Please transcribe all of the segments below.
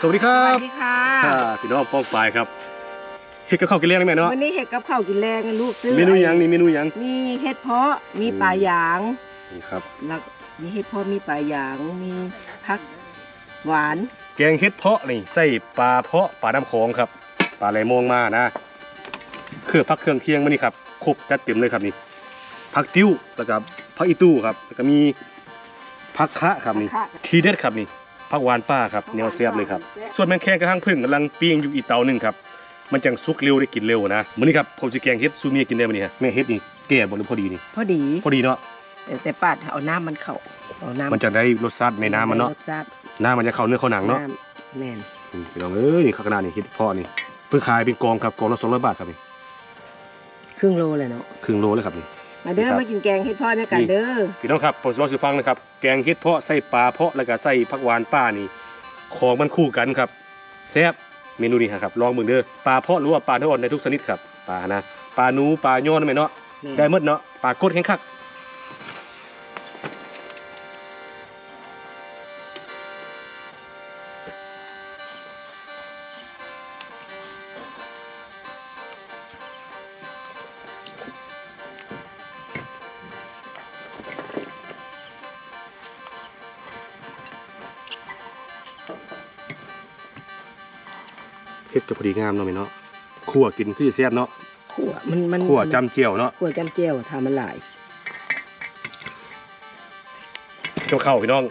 สวัสดีคสรัวับสดีค่ะค่ะพี่น้องป้องปลายครับเฮ็ดกับข้าวกินแรงได้ไหมเนาะวันนี้เห็ดกับข้าวกินแรงกันลูกซื้อเมนูหยังนี่เมนูหยังมีเห็ดเพาะมีปลาหยางนี่ครับแล้วมีเห็ดเพาะมีปลาหยางมีผักหวาน แกงเฮ็ดเพาะนี่ใส่ปลาเพาะปลาน้ำโขงครับปลาไหลโมงมานะเครื่องพักเครื่องเคียงมานี่ครับครบจัดเต็มเลยครับนี่ผักติ้วแล้วก็ผักอีตู้ครับแล้วก็มีผักคะครับนี่ผักคะทีเด็ดครับนี่ ผักหวานป้าครับแนวเสียบเลยครับ ส่วนแมงแคงกระทั่งพึ่งกำลังปิ้งอยู่อีกเตาหนึ่งครับ มันจังสุกเร็วได้กินเร็วนะมื้อนี้ครับผมจะแกงเฮ็ดซูเมียกินได้มื้อนี้ฮะแม่เฮ็ดนี่แก่บ่หรือพอดีนี่พอดีพอดีเนาะแต่แต่ปาดเอาน้ำมันเข้าเอาน้ำมันจะได้รสชาติในน้ำมันเนาะรสชาติน้ำมันจะเข้าเนื้อเข้าหนังเนาะำแม่นอืมพี่น้องเอ้ยนี่ข้าวกระดาษนี่เฮ็ดเพาะนี่เพิ่งขายเป็นกองครับกองละ200บาทครับนี่ครึ่งโลเลยเนาะครึ่งโลเลยครับนี่ มาเด้อครับมากินแกงเห็ดเพาะด้วยกันเด้อพี่น้องครับผมจะเล่าสู่ฟังนะครับ แกงเฮ็ดเพาะใส่ปลาเพาะแล้วก็ใส่ผักหวานป้านี่ของมันคู่กันครับแซ่บเมนูนี้ครับลองเบิ่งเด้อปลาเพาะหรือว่าปลาเนื้ออ่อนในทุกชนิดครับปลานะปลาหนูปลาย้อนนั่นแม่นเนาะแม่นได้หมดเนาะปลากดแข็งคัก ดก็พอดีงามเนาะแม่เนาะคั่วกินคือสิแซ่บเนาะขั่วมันมันคั่วจำเจียวเนาะขั่วจำเจียวทำมันหลายเจ้าเข้าพี่น้อง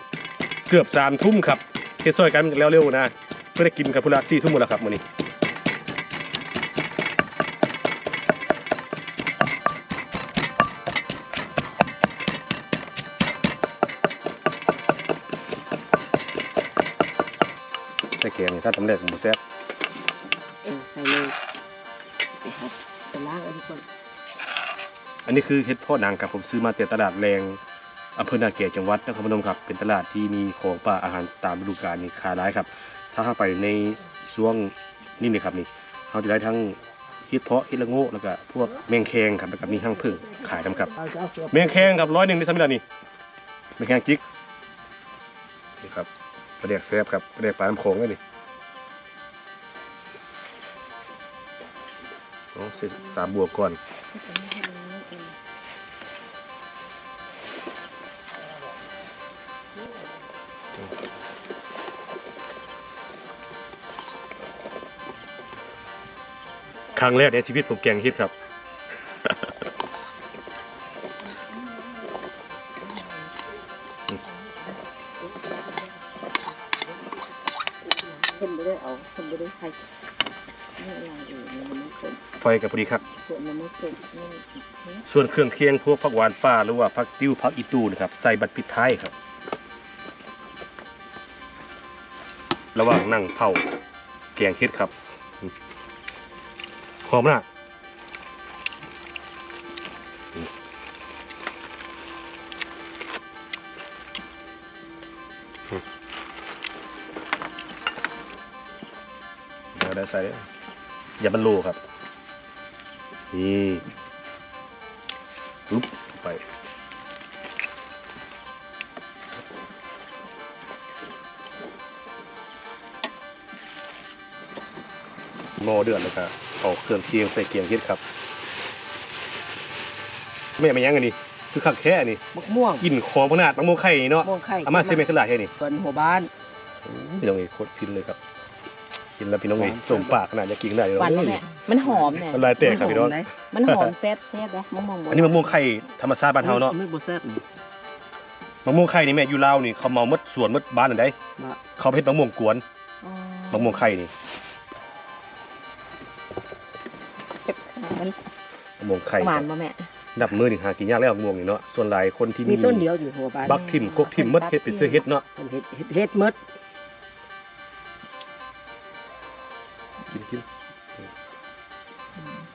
เกือบสามทุ่มครับเฮ็ดซอยกันแล้วเร็วๆนะเพื่อได้กินกับพุระสี่ทุ่มหมดแล้วครับมื้อนี้ใส่แกงนี่ถ้าตำแรกผมบ่แซ่บเออใส่เลยไปครับไปล้างเอันนี้ก่อนอันนี้คือเฮ็ดพาะหนังครับผมซื้อมาแต่ตลาดแรงอำเภอนาเกตจังหวัดนครพนมครับเป็นตลาดที่มีของป่าอาหารตามฤดูกาลนี่ขายหลายครับ ถ้าเข้าไปในช่วงนี่นี่ครับนี่เขาจะได้ทั้งเฮ็ดเพาะเฮ็ดละโง่แล้วก็พวกแมงแคงครับแล้วก็มีทั้งผึ่งขายนํครับเราจะเเสือแมงแคงครับร้อยหนึ่งในสมัยนี้แมงแคงจิกนี่ครับประเดียกแซ่บครับประเดียกปลาน้ำโขงเลยนี่โอ้สิสามบวกก่อนครั้งแรกในชีวิตผมแกงฮิตครับเพิ่นไม่ได้เอาเพิ่นไม่ได้ใส่ นี่อะไรเออมันไม่สมไฟกับพอดีครับ ส่วนมันไม่สมนี่นี่ส่วนเครื่องเคียงพวกผักหวานป่าหรือว่าผักติ้วผักอีตูนะครับใส่บัตรปิดท้ายครับ ระหว่างนั่งเผาแกงเฮ็ดครับหอมนะเดี๋ยวได้ใส่เลย อย่ามันโลครับ นี่ลุบไปหม้อเดือดเลยครับเอาเครื่องเคียงใส่เกียงเฮ็ดครับไม่ไม่ยังอันนี้คือขักแค่นี่มะม่วงกลิ่นของพนาดมะม่วงไข่เนาะมะม่วงไข่อามาเซเมนขึ้นหลายแค่นี้ส่วนหัวบ้านพี่น้องเอ้ยโคตรฟินเลยครับ กินแล้วพี่น้องเอ้ยสมปากขนาดจะกินได้เลยหวานเอ้บ่ยแม่มันหอมเนี่ยน้ำลายแตกครับพี่น้องมัหมเลยมันหอมแซ่บแซ่บนะมะม่วงโบราณอันนี้มะม่วงไข่ธรรมชาติบ้านเฮาเนาะไม่บ่แซ่บนี่มะม่วงไข่นี่แม่อยู่ลาวนี่เขาเมาหมดสวนหมดบ้านอันใดว่าเขาไปเฮ็ดมะม่วงกวนอ๋อมะม่วงไข่นี่มันมะม่วงไข่หวานบ่แม่นับมือนี่หากินยากแล้วมะม่วงนี่เนาะส่วนหลายคนที่มีมีต้นเดียวอยู่หัวบ้านบักทิมกกทิมหมดเฮ็ดเป็นเสื้อเฮ็ดเนาะมันเฮ็ดเฮ็ดเฮ็ดหมด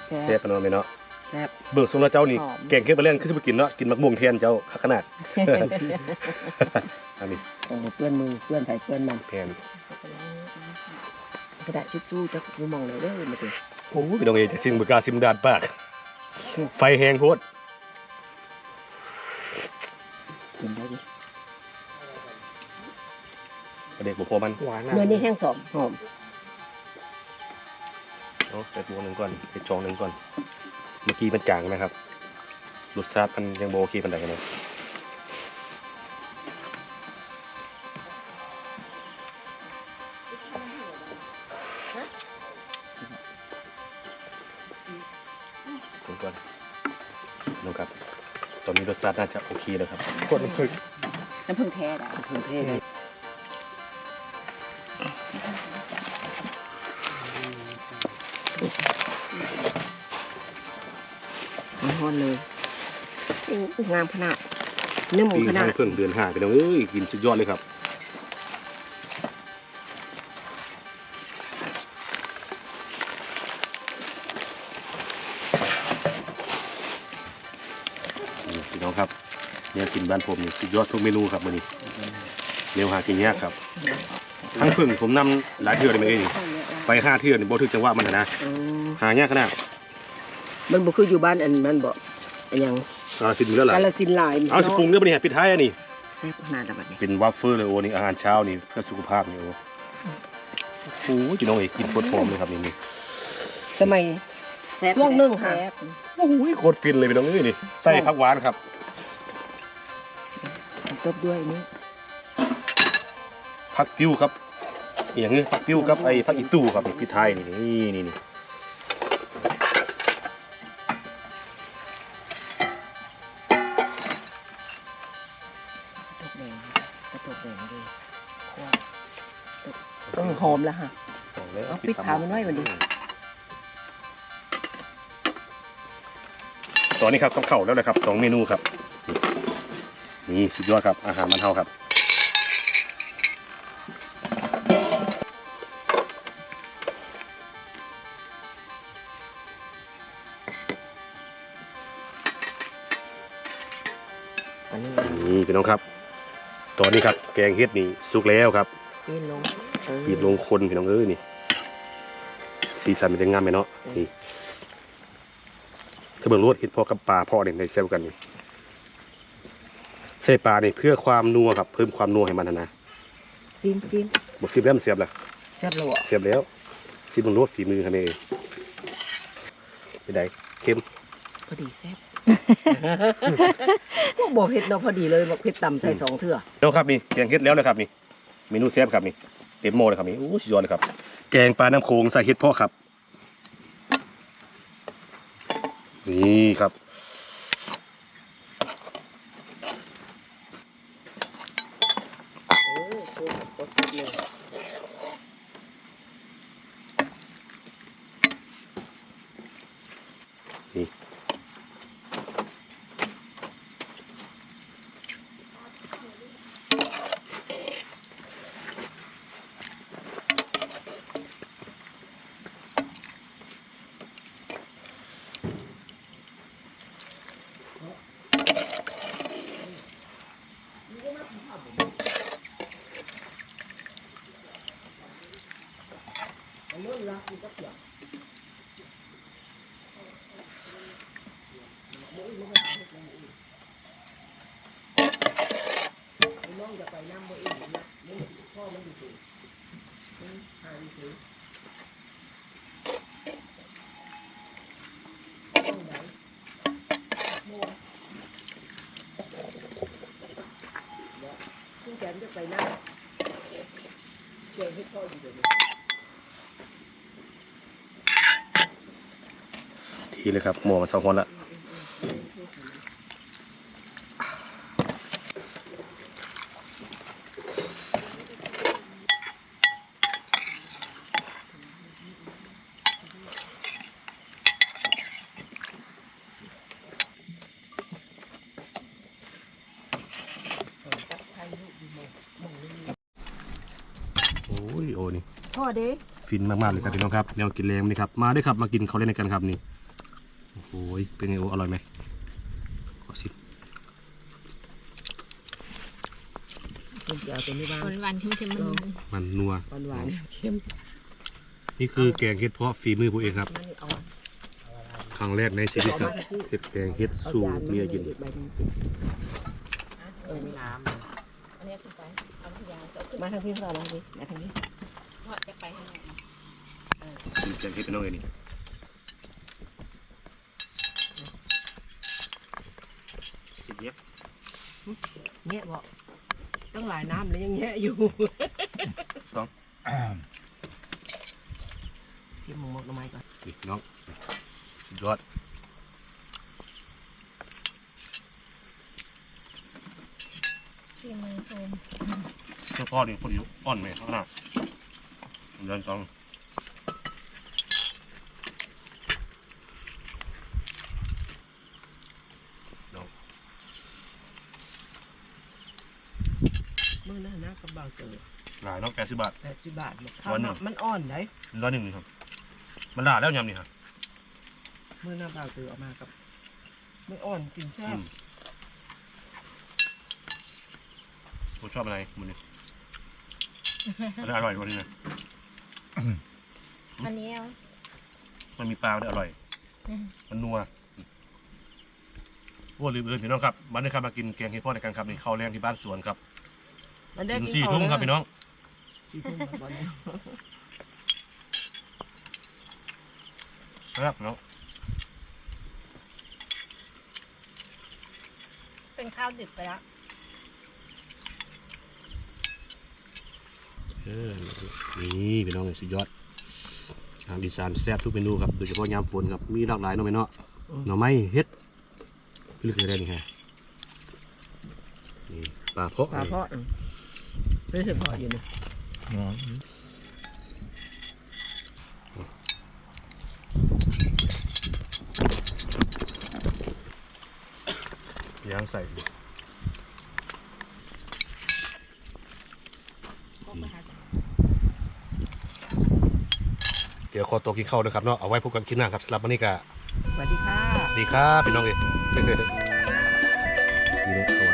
แซ่แซ่บบปานนั้นแม่เนาะแซ่บเบิกทรงแล้วเจ้านี่หอม แกงเฮ็ดบ่แล่นคือสิบ่กินเนาะกินมะม่วงแทนเจ้าคักขนาด อันนี้ต้องเปื้อนมือเปื้อนไผเปื้อนมันแทนกระดาษทิชชู่จักอยู่หมองเลยเด้อมาติโอ้ยพี่น้องเอ้ยจะซิมบ่กล้าซิมดาดปาก ไฟแห้งโพดกินได้ดิประเด็กบ่พอมันหวานเนื้อนี่แห้งสมหอม เอาใส่ตัวหนึ่งก่อนใส่จองหนึ่งก่อน เมื่อกี้มันจางไหมครับรสชาติมันยังบ่โอเคปานใดกันเลยคนก่อนน้องครับ ตอนนี้รสชาติน่าจะโอเคแล้วครับกดน้ำผึ้งน้ำผึ้งแท้ได้น้ำผึ้งแท้ อนเลยอู้งามขนาดเนื้อหมูปีขนาให้ดเพิ่งเดือนห้าไปแล้วเอ้ยกินสุดยอดเลยครับนี่พี่น้องครับเนี่ยกินบ้านผมนี่สุดยอดทุกเมนูครับมื้อนี้เร็วหากินยากครับ ทั้งพึ่งผมนำหลายเทื่อเลยมั้ยนี่ไปห้าเทื่อนี่บ่ถึกจังหวะมันน่ะนะอืมหายากขนาด มันบ่คืออยู่บ้านอันมันบ่อันหยังกาลสินธุ์อยู่แล้วล่ะกาลสินธุ์หลายเอาสิปรุงเนื้อบ่นี่ฮะปิดท้ายอันนี้แซ่บขนาดแบบนี้เป็นวัฟเฟิลเลยโอ้นี่อาหารเช้านี่เพื่อสุขภาพนี่โอ้โอ้ยพี่น้องเอกกินโคตรหอมเลยครับนี่นี่สมัยช่วงหนึ่งค่ะโอ้ยโคตรฟินเลยพี่น้องเอ้ยนี่ใส่ผักหวานครับตบด้วยนี่ผักติ้วครับอหย่างนี้ผักติ้วกับไอ้ผักอีตู้ครับนี่พี่ไทยนี่นี่นี่นี่ หอมแล้วฮะบอกเลยเอาพริกเผามันไว้มันดิตอนนี้ครับกับข้าวแล้วนะครับสองเมนูครับ นี่สุดยอดครับ อาหารมันเท่าครับ อันนี้ นี่พี่น้องครับ ตอนนี้ครับ แกงเฮ็ดนี่สุกแล้วครับ ปีนลงเออหยิบลงคนพี่น้องเอ้ยนี่สีสันมันจะงามไหมเนาะนี่ถ้าเบิ่งรวดเห็ดพอกับปลาพ่อเนี่ยในเซลกันนี่ใส่ปลานี่เพื่อความนัวครับ เพิ่มความนัวให้มันนะนะซิมซิมบอกสิบแล้วมันเสียบแล้วแซ่บแล้วอะเสียบแล้วสิเบิ่งรวดฝีมือครับนี่เองไปได้เข้มพอดีแซ่บบอกเผ็ดเนาะพอดีเลยบอกเผ็ดต่ำใส่สองเถื่อแล้วครับนี่แกงเฮ็ดแล้วนะครับนี่ เมนูเซฟครับนี่เต็มโมเลยครับนี่โอ้สุดยอดเลยครับ แกงปลาน้ำโขงใส่เฮ็ดพ่อครับ นี่ครับนี่ เออโคตรโคตรเลย ทีเลยครับหมอมาสองคนละโอ้ยโอ้นี่พ่อเด้ฟินมากๆเลยครับพี่น้องครับแนวกินแรงนี่ครับมาด้วยครับมากินเขาวเล่นกันครับนี่โอ้โหเป็นไงโออร่อยไหมขอชิมผมจะเอาตัวนี้บ้างหวานหวานๆเค็มๆมันมันนัวหวานหวานๆเข้มนี่คือแกงเห็ดเพาะฝีมือผมเองครับมันนี่เอาครั้งแรกในชีวิตครับเห็ดแกงเห็ดเอาสู่จานเมียกินใบนี้กินเออนี่น้ำนนี้ขึ้นไปเอาพยางเอาขึ้นมาทางพี่เรามาทางนี้มาทางนี้เพราะจะ ไปข้างนอกนะกินแกงเห็ดพี่น้องเลยนี่เห็ดเนี้ยแงะบอกตั้งหลายน้ำเลยยังแงะอยู่เสียบหมกหมกหน่อไม้ก่อนนี่พี่น้องสุดยอดที่มือโฟม เจ้าพ่อนี่คนอยู่อ่อนไหมข้างหน้า เดินสองมือหน้านะกับเบาเจอหลายเน้องแปดสิบบาท แปดสิบบาทเนี่ยวันหนึ่งทำมันอ่อนได้ร้อยหนึ่งนี่ครับ มันหลาแล้วยำนี่ครับมือหน้าเบาเจอเอามากับมันอ่อนกินแซ่อืบมผมชอบอะไรมันนี่อันนี้อร่อยกว่านี้นะ อันนี้เอามันมีปลาด้วยอร่อย มันนัวโอ้ลืมเลยพี่น้องครับวันนี้ครับมากินแกงเห็ดพ่อในกันครับนี่ข้าวแรงที่บ้านสวนครับมันได้กินกินสี่ข้าวทุ่มครับเลยพี่น้องสี่ทุ่มครับบอลเนี่ยครับพี่น้องเป็นข้าวดึกไปแล้ว เออนี่พี่น้องสุดยอดทางดีซานแซ่บทุกเมนูครับโดยเฉพาะยามฝนครับมีหลากหลายเนาะแม่เนาะหน่อไม้เฮ็ดพี่ลึกอะไรนี่ฮะนี่ปลาเพาะปลาเพาะไม่ใช่เพาะอยู่นะย่างใส่ก็ไปหา เดี๋ยวขอตัวกินข้าวนะครับเนาะเอาไว้พบกันคลิปหน้าครับสำหรับวันนี้ก็สวัสดีค่ะสวัสดีครับพี่น้องเอ๋นี่เลยสวัสดี